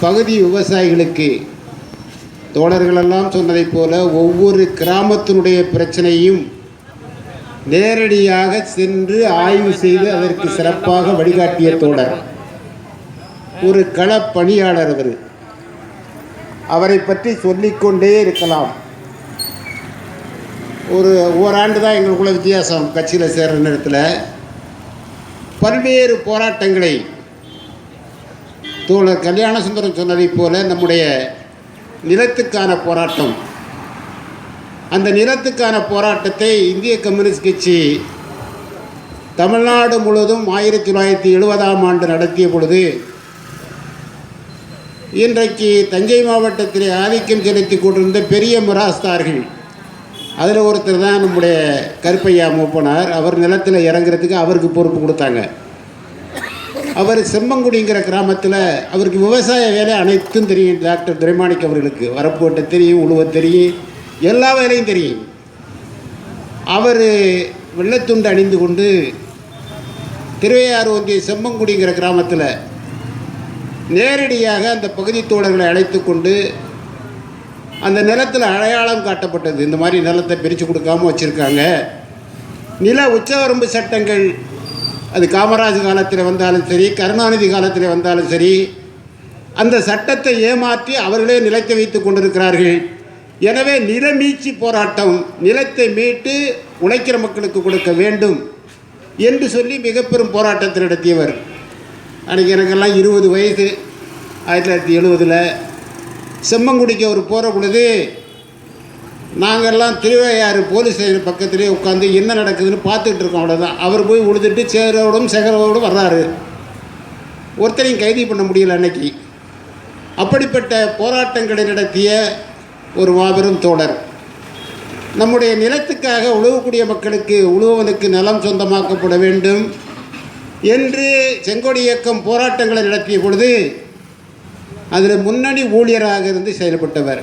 பகுதி விவசாயிகளுக்கு தோழர்களெல்லாம் சொன்னதைப் போல ஒவ்வொரு கிராமத்தினுடைய பிரச்சனையும் நேரடியாக சென்று ஆய்வு செய்து அதற்கு சிறப்பாக வழிகாட்டிய தோழர். ஒரு களப்பணியாளர் அவர். அவரை பற்றி சொல்லிக்கொண்டே இருக்கலாம். ஒரு ஓராண்டு தான் எங்களுக்குள்ள வித்தியாசம் கட்சியில் சேர்ற நேரத்தில். பல்வேறு போராட்டங்களை தோழர் கல்யாண சுந்தரம் சொன்னதைப் போல நம்முடைய நிலத்துக்கான போராட்டம். அந்த நிலத்துக்கான போராட்டத்தை இந்திய கம்யூனிஸ்ட் கட்சி தமிழ்நாடு முழுவதும் ஆயிரத்தி தொள்ளாயிரத்தி எழுபதாம் ஆண்டு நடத்திய பொழுது இன்றைக்கு தஞ்சை மாவட்டத்தில் ஆதிக்கம் செலுத்தி கொண்டிருந்த பெரிய முராஸ்தார்கள் அதில் ஒருத்தர் தான் நம்முடைய கருப்பையா மூப்பனார். அவர் நிலத்தில் இறங்குறதுக்கு அவருக்கு பொறுப்பு கொடுத்தாங்க. அவர் செம்மங்குடிங்கிற கிராமத்தில் அவருக்கு விவசாய வேலை அனைத்தும் தெரியும் டாக்டர் துரைமாணிக் அவர்களுக்கு. வரப்பு தெரியும் உழுவ தெரியும் எல்லா வேலையும் தெரியும். அவர் வெள்ளத்துண்டு அணிந்து கொண்டு திருவையாறு ஒன்றிய செம்மங்குடிங்கிற கிராமத்தில் நேரடியாக அந்த பகுதி தோழர்களை அழைத்து கொண்டு அந்த நிலத்தில் அடையாளம் காட்டப்பட்டது. இந்த மாதிரி நிலத்தை பிரித்து கொடுக்காம வச்சுருக்காங்க. நில உச்சவரம்பு சட்டங்கள் அது காமராஜ் காலத்தில் வந்தாலும் சரி கருணாநிதி காலத்தில் வந்தாலும் சரி அந்த சட்டத்தை ஏமாற்றி அவர்களே நிலத்தை வைத்து கொண்டிருக்கிறார்கள். எனவே நிலமீட்சி போராட்டம் நிலத்தை மீட்டு உழைக்கிற மக்களுக்கு கொடுக்க வேண்டும் என்று சொல்லி மிக பெரும் போராட்டத்தை நடத்தியவர். அன்றைக்கி எனக்கெல்லாம் இருபது வயசு ஆயிரத்தி தொள்ளாயிரத்தி எழுபதில் செம்மங்குடிக்கு அவர் போகிற பொழுது நாங்கள்லாம் திருவையாறு போலீஸ் ஸ்டேஷன் பக்கத்துலேயே உட்காந்து என்ன நடக்குதுன்னு பார்த்துட்டு இருக்கோம் அவ்வளோதான் அவர் போய் உழுதுட்டு சேரோடும் செகரோடும் வர்றாரு. ஒருத்தரையும் கைது பண்ண முடியல அன்னைக்கு. அப்படிப்பட்ட போராட்டங்களை நடத்திய ஒரு மாபெரும் தோழர். நம்முடைய நிலத்துக்காக உழுவக்கூடிய மக்களுக்கு உழுவனுக்கு நிலம் சொந்தமாக்கப்பட வேண்டும் என்று செங்கோடி இயக்கம் போராட்டங்களை நடத்திய பொழுது அதில் முன்னணி ஊழியராக இருந்து செயல்பட்டவர்.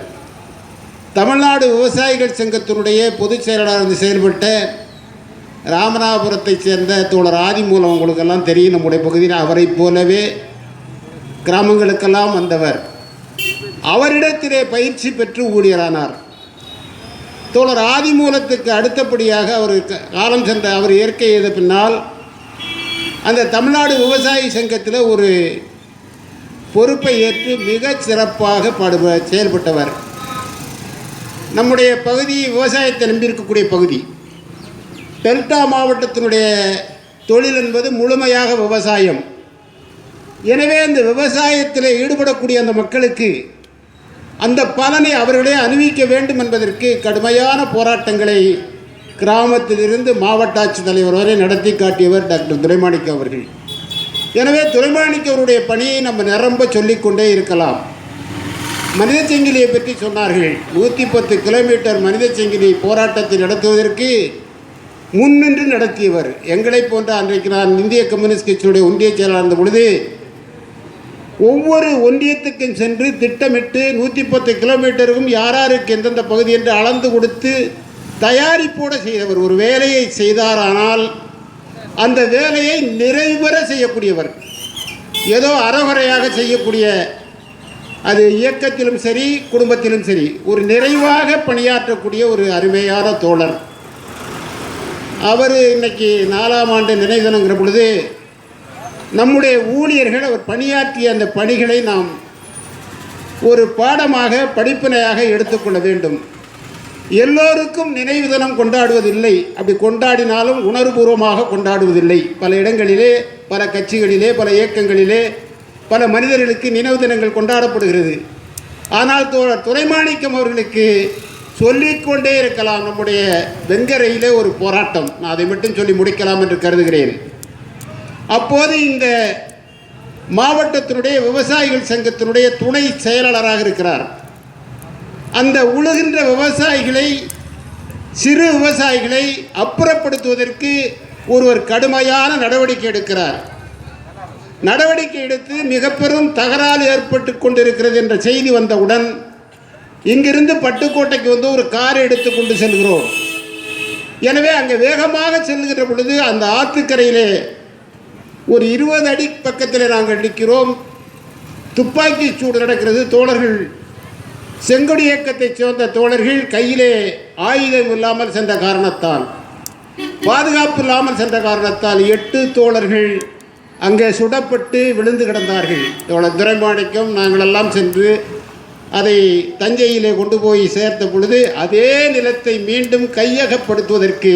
தமிழ்நாடு விவசாயிகள் சங்கத்தினுடைய பொதுச் செயலாளர் வந்து செயல்பட்ட ராமநாதபுரத்தைச் சேர்ந்த தோழர் ஆதிமூலம் உங்களுக்கெல்லாம் தெரியும். நம்முடைய பகுதியில் அவரைப் போலவே கிராமங்களுக்கெல்லாம் வந்தவர். அவரிடத்திலே பயிற்சி பெற்று ஊழியரானார். தோழர் ஆதிமூலத்துக்கு அடுத்தபடியாக அவர் காலம் சென்ற அவர் இயற்கை எது பின்னால் அந்த தமிழ்நாடு விவசாயி சங்கத்தில் ஒரு பொறுப்பை ஏற்று மிகச் சிறப்பாக பாடுப செயல்பட்டவர். நம்முடைய பகுதி விவசாயத்தை நம்பியிருக்கக்கூடிய பகுதி. டெல்டா மாவட்டத்தினுடைய தொழில் என்பது முழுமையாக விவசாயம். எனவே அந்த விவசாயத்தில் ஈடுபடக்கூடிய அந்த மக்களுக்கு அந்த பலனை அவர்களே அணிவிக்க வேண்டும் என்பதற்கு கடுமையான போராட்டங்களை கிராமத்திலிருந்து மாவட்ட ஆட்சித்தலைவர் வரை நடத்தி காட்டியவர் டாக்டர் துரைமாணிக்க அவர்கள். எனவே துரைமாணிக்க அவருடைய பணியை நம்ம நிரம்ப சொல்லிக்கொண்டே இருக்கலாம். மனித சங்கிலியை பற்றி சொன்னார்கள். நூற்றி பத்து கிலோமீட்டர் மனித சங்கிலி போராட்டத்தை நடத்துவதற்கு முன்னின்று நடத்தியவர். எங்களைப் போன்ற அன்றைக்கு நான் இந்திய கம்யூனிஸ்ட் கட்சியுடைய ஒன்றிய செயலாளர் இருந்த பொழுது ஒவ்வொரு ஒன்றியத்துக்கும் சென்று திட்டமிட்டு நூற்றி பத்து கிலோமீட்டருக்கும் யாராருக்கு எந்தெந்த பகுதி என்று அளந்து கொடுத்து தயாரிப்போடு செய்தவர். ஒரு வேலையை செய்தாரானால் அந்த வேலையை நிறைவுற செய்யக்கூடியவர். ஏதோ அறகுறையாக செய்யக்கூடிய அது இயக்கத்திலும் சரி குடும்பத்திலும் சரி ஒரு நிறைவாக பணியாற்றக்கூடிய ஒரு அருமையான தோழர். அவர் இன்னைக்கு நாலாம் ஆண்டு நினைவு பொழுது நம்முடைய ஊழியர்கள் அவர் பணியாற்றிய அந்த பணிகளை நாம் ஒரு பாடமாக படிப்பினையாக எடுத்துக்கொள்ள வேண்டும். எல்லோருக்கும் நினைவு தினம் கொண்டாடுவதில்லை. அப்படி கொண்டாடினாலும் உணர்வுபூர்வமாக கொண்டாடுவதில்லை. பல இடங்களிலே பல கட்சிகளிலே பல இயக்கங்களிலே பல மனிதர்களுக்கு நினைவு தினங்கள் கொண்டாடப்படுகிறது. ஆனால் தோழர் துரைமாணிக்கம் அவர்களுக்கு சொல்லிக்கொண்டே இருக்கலாம். நம்முடைய வெங்கரையிலே ஒரு போராட்டம். நான் அதை மட்டும் சொல்லி முடிக்கலாம் என்று கருதுகிறேன். அப்போது இந்த மாவட்டத்தினுடைய விவசாயிகள் சங்கத்தினுடைய துணை செயலாளராக இருக்கிறார். அந்த உழுகின்ற விவசாயிகளை சிறு விவசாயிகளை அப்புறப்படுத்துவதற்கு ஒருவர் கடுமையான நடவடிக்கை எடுக்கிறார். நடவடிக்கை எடுத்து மிக பெரும் தகராறு ஏற்பட்டு கொண்டிருக்கிறது என்ற செய்தி வந்தவுடன் இங்கிருந்து பட்டுக்கோட்டைக்கு வந்து ஒரு கார் எடுத்து கொண்டு செல்கிறோம். எனவே அங்கே வேகமாக செல்கிற பொழுது அந்த ஆற்றுக்கரையிலே ஒரு இருபது அடி பக்கத்தில் நாங்கள் நிற்கிறோம். துப்பாக்கி சூடு நடக்கிறது. தோழர்கள் செங்கொடி இயக்கத்தைச் சேர்ந்த தோழர்கள் கையிலே ஆயுதம் இல்லாமல் சென்ற காரணத்தால் பாதுகாப்பு இல்லாமல் சென்ற காரணத்தால் எட்டு தோழர்கள் அங்கே சுடப்பட்டு விழுந்து கிடந்தார்கள். தோழர் துரைமாணிக்கம் நாங்களெல்லாம் சென்று அதை தஞ்சையிலே கொண்டு போய் சேர்த்த பொழுது அதே நிலத்தை மீண்டும் கையகப்படுத்துவதற்கு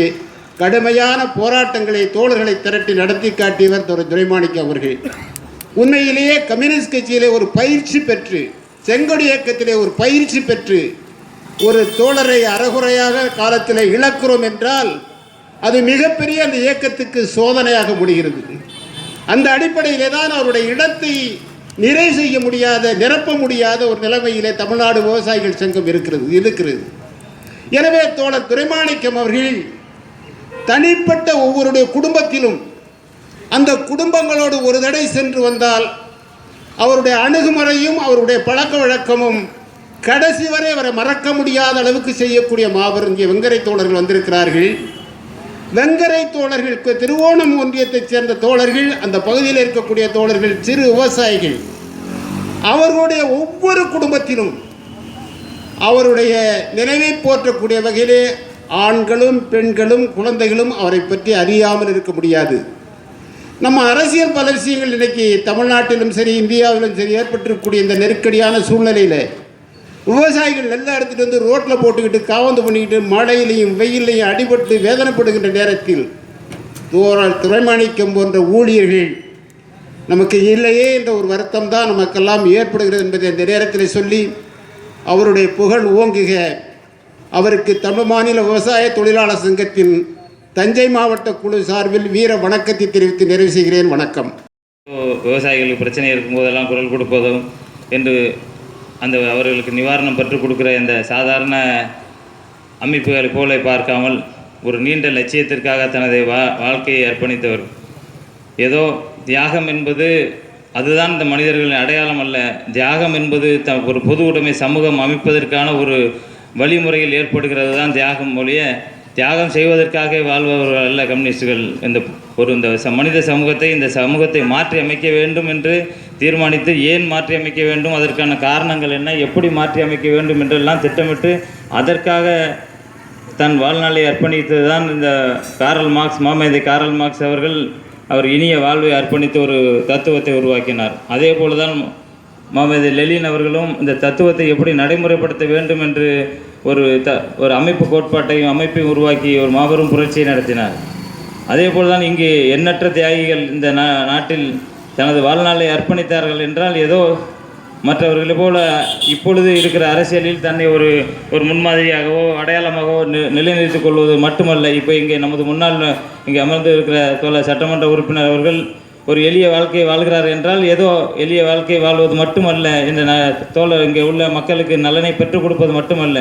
கடுமையான போராட்டங்களை தோழர்களை திரட்டி நடத்தி காட்டியவர் தோழர் துரைமாணிக்கம் அவர்கள். உண்மையிலேயே கம்யூனிஸ்ட் கட்சியிலே ஒரு பயிற்சி பெற்று செங்கொடி இயக்கத்திலே ஒரு பயிற்சி பெற்று ஒரு தோழரை அறகுறையாக காலத்தில் இழக்கிறோம் என்றால் அது மிகப்பெரிய அந்த இயக்கத்துக்கு சோதனையாக முடிகிறது. அந்த அடிப்படையிலே தான் அவருடைய இடத்தை நிறை செய்ய முடியாத நிரப்ப முடியாத ஒரு நிலைமையிலே தமிழ்நாடு விவசாயிகள் சங்கம் இருக்கிறது இருக்கிறது. எனவே தோழர் துரைமாணிக்கம் அவர்கள் தனிப்பட்ட ஒவ்வொருடைய குடும்பத்திலும் அந்த குடும்பங்களோடு ஒரு தடவை சென்று வந்தால் அவருடைய அணுகுமுறையும் அவருடைய பழக்க வழக்கமும் கடைசி வரை அவரை மறக்க முடியாத அளவுக்கு செய்யக்கூடிய மாபெரும் வெங்கரை தோழர்கள் வந்திருக்கிறார்கள். வெங்கரை தோழர்களுக்கு திருவோணம் ஒன்றியத்தைச் சேர்ந்த தோழர்கள் அந்த பகுதியில் இருக்கக்கூடிய தோழர்கள் சிறு விவசாயிகள். அவர்களுடைய ஒவ்வொரு குடும்பத்திலும் அவருடைய நினைவை போற்றக்கூடிய வகையிலே ஆண்களும் பெண்களும் குழந்தைகளும் அவரை பற்றி அறியாமல் இருக்க முடியாது. நம்ம அரசியல் வளர்ச்சிகள் இன்னைக்கு தமிழ்நாட்டிலும் சரி இந்தியாவிலும் சரி ஏற்பட்டிருக்கக்கூடிய இந்த நெருக்கடியான சூழ்நிலையில் விவசாயிகள் நெல்லை எடுத்துகிட்டு வந்து ரோட்டில் போட்டுக்கிட்டு காவந்து பண்ணிக்கிட்டு மழையிலையும் வெயிலையும் அடிபட்டு வேதனைப்படுகின்ற நேரத்தில் தோரால் துறைமாணிக்கம் போன்ற ஊழியர்கள் நமக்கு இல்லையே என்ற ஒரு வருத்தம் தான் நமக்கெல்லாம் ஏற்படுகிறது என்பதை இந்த நேரத்தில் சொல்லி அவருடைய புகழ் ஓங்குக. அவருக்கு தமிழ் மாநில விவசாய தொழிலாளர் சங்கத்தின் தஞ்சை மாவட்ட குழு சார்பில் வீர வணக்கத்தை தெரிவித்து நிறைவு செய்கிறேன். வணக்கம். விவசாயிகளுக்கு பிரச்சனை இருக்கும்போதெல்லாம் குரல் கொடுப்பதும் என்று அந்த அவர்களுக்கு நிவாரணம் பெற்றுக் கொடுக்குற இந்த சாதாரண அமைப்புகளை போல பார்க்காமல் ஒரு நீண்ட லட்சியத்திற்காக தனது வா வாழ்க்கையை அர்ப்பணித்தவர். ஏதோ தியாகம் என்பது அதுதான் இந்த மனிதர்களின் அடையாளம் அல்ல. தியாகம் என்பது த ஒரு பொது உடைமை சமூகம் அமைப்பதற்கான ஒரு வழிமுறையில் ஏற்படுகிறது தான் தியாகம் மொழிய தியாகம் செய்வதற்காக வாழ்பவர்கள் அல்ல கம்யூனிஸ்டுகள். இந்த ஒரு இந்த ச- மனித சமூகத்தை இந்த சமூகத்தை மாற்றி அமைக்க வேண்டும் என்று தீர்மானித்து ஏன் மாற்றி அமைக்க வேண்டும்? அதற்கான காரணங்கள் என்ன? எப்படி மாற்றி அமைக்க வேண்டும் என்றெல்லாம் திட்டமிட்டு அதற்காக தன் வாழ்நாளை அர்ப்பணித்து தான் இந்த காரல் மார்க்ஸ் மாமேதை காரல் மார்க்ஸ் அவர்கள் அவர் இனிய வாழ்வை அர்ப்பணித்து ஒரு தத்துவத்தை உருவாக்கினார். அதே போல தான் மாமேதை லெலின் அவர்களும் இந்த தத்துவத்தை எப்படி நடைமுறைப்படுத்த வேண்டும் என்று ஒரு த ஒரு அமைப்பு கோட்பாட்டையும் அமைப்பையும் உருவாக்கி ஒரு மாபெரும் புரட்சியை நடத்தினார். அதே போல் தான் இங்கு எண்ணற்ற தியாகிகள் இந்த நா நாட்டில் தனது வாழ்நாளை அர்ப்பணித்தார்கள் என்றால் ஏதோ மற்றவர்களை போல இப்பொழுது இருக்கிற அரசியலில் தன்னை ஒரு ஒரு முன்மாதிரியாகவோ அடையாளமாகவோ நிலைநிறுத்திக் கொள்வது மட்டுமல்ல. இப்போ இங்கே நமது முன்னாள் இங்கே அமர்ந்து இருக்கிற தோழ சட்டமன்ற உறுப்பினர் அவர்கள் ஒரு எளிய வாழ்க்கையை வாழ்கிறார் என்றால் ஏதோ எளிய வாழ்க்கை வாழ்வது மட்டுமல்ல இந்த தோழர் இங்கே உள்ள மக்களுக்கு நலனை பெற்றுக் கொடுப்பது மட்டுமல்ல.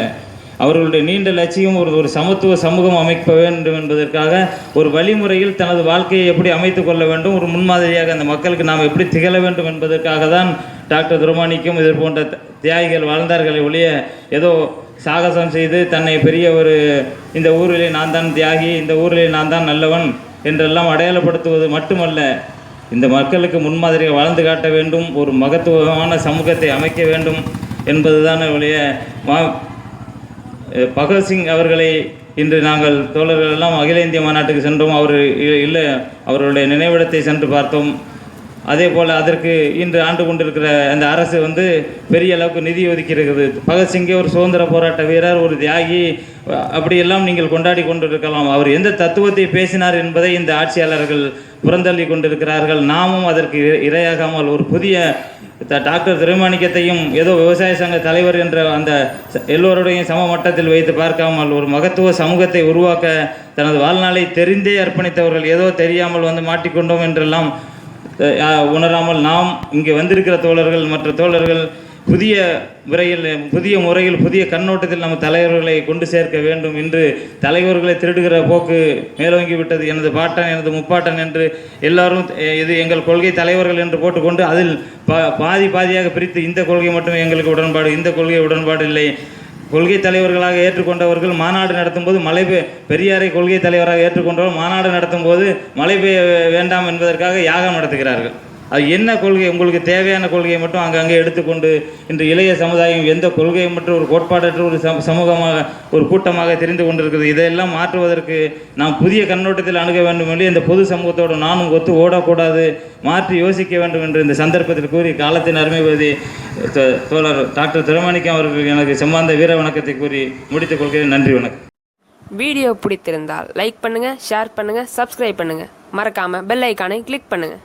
அவர்களுடைய நீண்ட லட்சியம் ஒரு ஒரு சமத்துவ சமூகம் அமைக்க வேண்டும் என்பதற்காக ஒரு வழிமுறையில் தனது வாழ்க்கையை எப்படி அமைத்து கொள்ள வேண்டும் ஒரு முன்மாதிரியாக அந்த மக்களுக்கு நாம் எப்படி திகழ வேண்டும் என்பதற்காக தான் டாக்டர் துரமாணிக்கும் இது போன்ற தியாகிகள் வாழ்ந்தார்களே ஒழிய ஏதோ சாகசம் செய்து தன்னை பெரிய ஒரு இந்த ஊரிலே நான் தான் தியாகி இந்த ஊரிலே நான் தான் நல்லவன் என்றெல்லாம் அடையாளப்படுத்துவது மட்டுமல்ல இந்த மக்களுக்கு முன்மாதிரியை வாழ்ந்து காட்ட வேண்டும் ஒரு மகத்துவமான சமூகத்தை அமைக்க வேண்டும் என்பதுதான் ஒழிய மா பகத்சிங் அவர்களை இன்று நாங்கள் தோழர்கள் எல்லாம் அகில இந்திய மாநாட்டுக்கு சென்றோம். அவர் இ- இல்லை அவர்களுடைய நினைவிடத்தை சென்று பார்த்தோம். அதே போல் அதற்கு இன்று ஆண்டு கொண்டிருக்கிற அந்த அரசு வந்து பெரிய அளவுக்கு நிதி ஒதுக்கி பகத்சிங்கே ஒரு சுதந்திர போராட்ட வீரர் ஒரு தியாகி அப்படியெல்லாம் நீங்கள் கொண்டாடி கொண்டிருக்கலாம். அவர் எந்த தத்துவத்தை பேசினார் என்பதை இந்த ஆட்சியாளர்கள் புறந்தள்ளி கொண்டிருக்கிறார்கள். நாமும் அதற்கு இரையாகாமல் ஒரு புதிய டாக்டர் திருமாணிக்கத்தையும் ஏதோ விவசாய சங்க தலைவர் என்ற அந்த ச- எல்லோருடையும் சம மட்டத்தில் வைத்து பார்க்காமல் ஒரு மகத்துவ சமூகத்தை உருவாக்க தனது வாழ்நாளை தெரிந்தே அர்ப்பணித்தவர்கள் ஏதோ தெரியாமல் வந்து மாட்டிக்கொண்டோம் என்றெல்லாம் உணராமல் நாம் இங்கே வந்திருக்கிற தோழர்கள் மற்ற தோழர்கள் புதிய முறையில் புதிய முறையில் புதிய கண்ணோட்டத்தில் நம்ம தலைவர்களை கொண்டு சேர்க்க வேண்டும் என்று தலைவர்களை திருடுகிற போக்கு மேலோங்கி விட்டது. எனது பாட்டன் எனது முப்பாட்டன் என்று எல்லாரும் இது எங்கள் கொள்கை தலைவர்கள் என்று போட்டுக்கொண்டு அதில் பா பாதி பாதியாக பிரித்து இந்த கொள்கை மட்டும் எங்களுக்கு உடன்பாடு இந்த கொள்கை உடன்பாடு இல்லை. கொள்கை தலைவர்களாக ஏற்றுக்கொண்டவர்கள் மாநாடு நடத்தும்போது மலை பெ பெரியாரை கொள்கை தலைவராக ஏற்றுக்கொண்டவர் மாநாடு நடத்தும்போது மழை பெய்ய வேண்டாம் என்பதற்காக யாகம் நடத்துகிறார்கள். அது என்ன கொள்கை? உங்களுக்கு தேவையான கொள்கையை மட்டும் அங்கங்கே எடுத்துக்கொண்டு இன்று இளைய சமுதாயம் எந்த கொள்கையை மற்றும் ஒரு கோட்பாடற்ற ஒரு சமூகமாக ஒரு கூட்டமாக தெரிந்து கொண்டிருக்கிறது இதையெல்லாம் மாற்றுவதற்கு நாம் புதிய கண்ணோட்டத்தில் அணுக வேண்டும் என்று இந்த பொது சமூகத்தோடு நானும் ஒத்து ஓடக்கூடாது மாற்றி யோசிக்க வேண்டும் என்று இந்த சந்தர்ப்பத்தில் கூறி காலத்தின் அருமைபதி தோ- தோழர் டாக்டர் திருமணிக்கம் அவர்கள் எனக்கு செம்மாந்த வீர வணக்கத்தை கூறி முடித்துக் கொள்கிறேன். நன்றி வணக்கம். வீடியோ பிடித்திருந்தால் லைக் பண்ணுங்கள் ஷேர் பண்ணுங்கள் சப்ஸ்கிரைப் பண்ணுங்கள் மறக்காமல் பெல் ஐக்கானை கிளிக் பண்ணுங்கள்